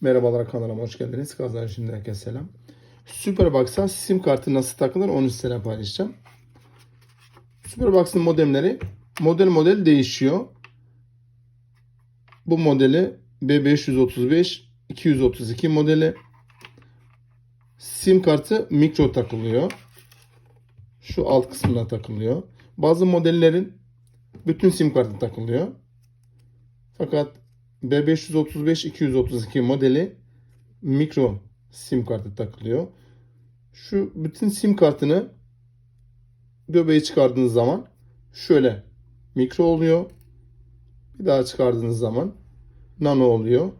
Merhabalar kanalıma hoş geldiniz. Kazan şimdi herkese selam. Superbox'a sim kartı nasıl takılır onu size paylaşacağım. Superbox'ın modemleri model model değişiyor. Bu modeli B535 232 modeli. Sim kartı mikro takılıyor. Şu alt kısmına takılıyor. Bazı modellerin bütün sim kartı takılıyor. Fakat B535-232 modeli mikro sim kartı takılıyor. Şu bütün sim kartını göbeği çıkardığınız zaman şöyle mikro oluyor. Bir daha çıkardığınız zaman nano oluyor.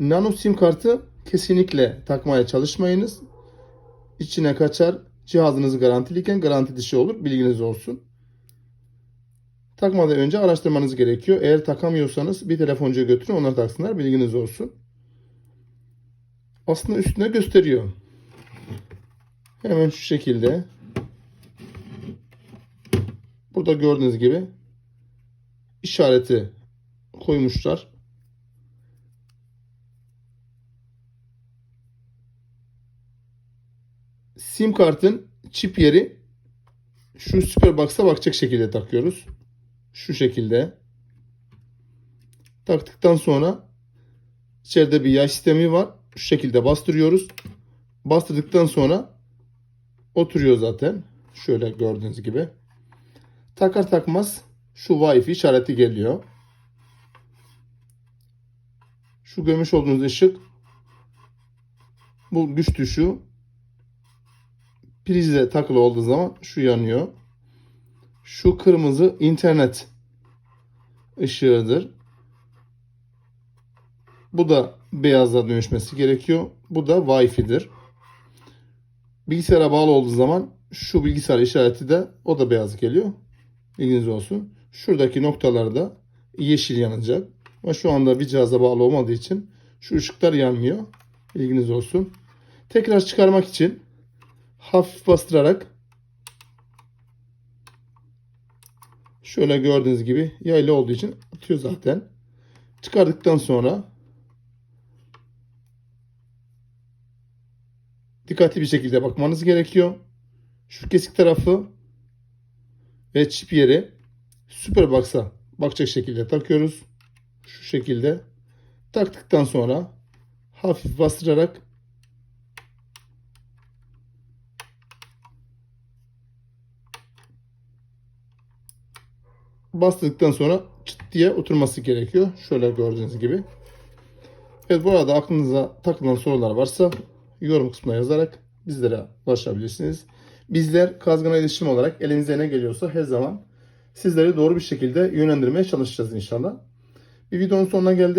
Nano sim kartı kesinlikle takmaya çalışmayınız. İçine kaçar. Cihazınız garantiliyken garanti dışı olur. Bilginiz olsun. Takmadan önce araştırmanız gerekiyor. Eğer takamıyorsanız bir telefoncuya götürün onlar taksınlar. Bilginiz olsun. Aslında üstüne gösteriyor. Hemen şu şekilde. Burada gördüğünüz gibi işareti koymuşlar. Sim kartın çip yeri şu Superbox'a bakacak şekilde takıyoruz. Şu şekilde. Taktıktan sonra içeride bir yay sistemi var. Şu şekilde bastırıyoruz. Bastırdıktan sonra oturuyor zaten. Şöyle gördüğünüz gibi. Takar takmaz şu Wi-Fi işareti geliyor. Şu görmüş olduğunuz ışık bu güç tuşu prizle takılı olduğu zaman şu yanıyor. Şu kırmızı internet ışığıdır. Bu da beyaza dönüşmesi gerekiyor. Bu da Wi-Fi'dir. Bilgisayara bağlı olduğu zaman şu bilgisayar işareti de o da beyaz geliyor. Bilginiz olsun. Şuradaki noktalarda yeşil yanacak. Ama şu anda bir cihaza bağlı olmadığı için şu ışıklar yanmıyor. Bilginiz olsun. Tekrar çıkarmak için hafif bastırarak şöyle gördüğünüz gibi yaylı olduğu için atıyor zaten. Çıkardıktan sonra dikkatli bir şekilde bakmanız gerekiyor. Şu kesik tarafı ve çip yeri Superbox'a bakacak şekilde takıyoruz. Şu şekilde. Taktıktan sonra hafif bastırarak bastırdıktan sonra çıt diye oturması gerekiyor. Şöyle gördüğünüz gibi. Evet bu arada aklınıza takılan sorular varsa yorum kısmına yazarak bizlere ulaşabilirsiniz. Bizler Kazgana İletişim olarak elinize ne geliyorsa her zaman sizleri doğru bir şekilde yönlendirmeye çalışacağız inşallah. Bir videonun sonuna geldik.